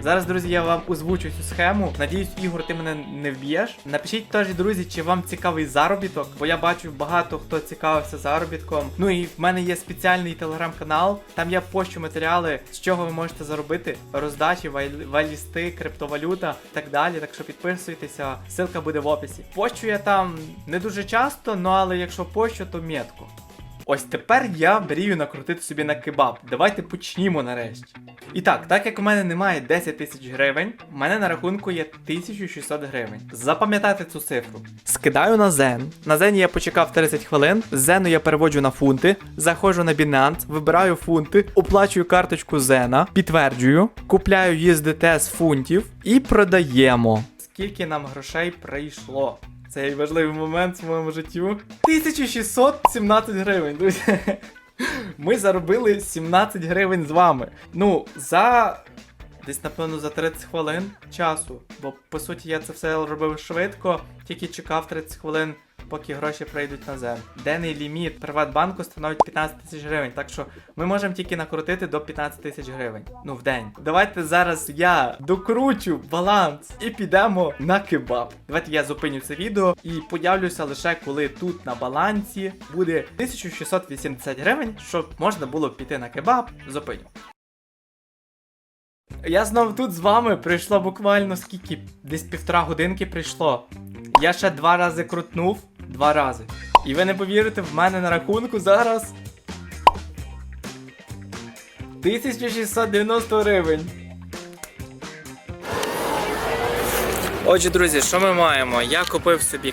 Зараз, друзі, я вам озвучу цю схему. Надіюсь, Ігор, ти мене не вб'єш. Напишіть теж, друзі, чи вам цікавий заробіток, бо я бачу багато хто цікавився заробітком. Ну і в мене є спеціальний телеграм-канал. Там я пощу матеріали, з чого ви можете заробити, роздачі, валісти, криптовалюта і так далі. Так що підписуйтеся, ссылка буде в описі. Пощу я там не дуже часто, ну але якщо пощу, то метко. Ось тепер я мрію накрутити собі на кебаб. Давайте почнімо нарешті. І так, так як у мене немає 10 тисяч гривень, у мене на рахунку є 1600 гривень. Запам'ятайте цю цифру. Скидаю на Zen. На Zen я почекав 30 хвилин. З Zen я переводжу на фунти, заходжу на Binance, вибираю фунти, оплачую карточку Зена, підтверджую, купляю USDT з фунтів і продаємо. Скільки нам грошей прийшло? Цей важливий момент в моєму життю. 1617 гривень, друзі. Ми заробили 17 гривень з вами. Ну, за десь, напевно, за 30 хвилин часу. Бо по суті я це все робив швидко, тільки чекав 30 хвилин, поки гроші прийдуть на зем. Денний ліміт Приватбанку становить 15 тисяч гривень, так що ми можемо тільки накрутити до 15 тисяч гривень. Ну, в день. Давайте зараз я докручу баланс і підемо на кебаб. Давайте я зупиню це відео і появлюся лише коли тут на балансі буде 1680 гривень, щоб можна було піти на кебаб. Зупиню. Я знову тут з вами прийшло буквально скільки? Десь півтора годинки прийшло. Я ще два рази крутнув. Два рази. І ви не повірите, в мене на рахунку зараз. 1690 гривень. Отже, друзі, що ми маємо? Я купив собі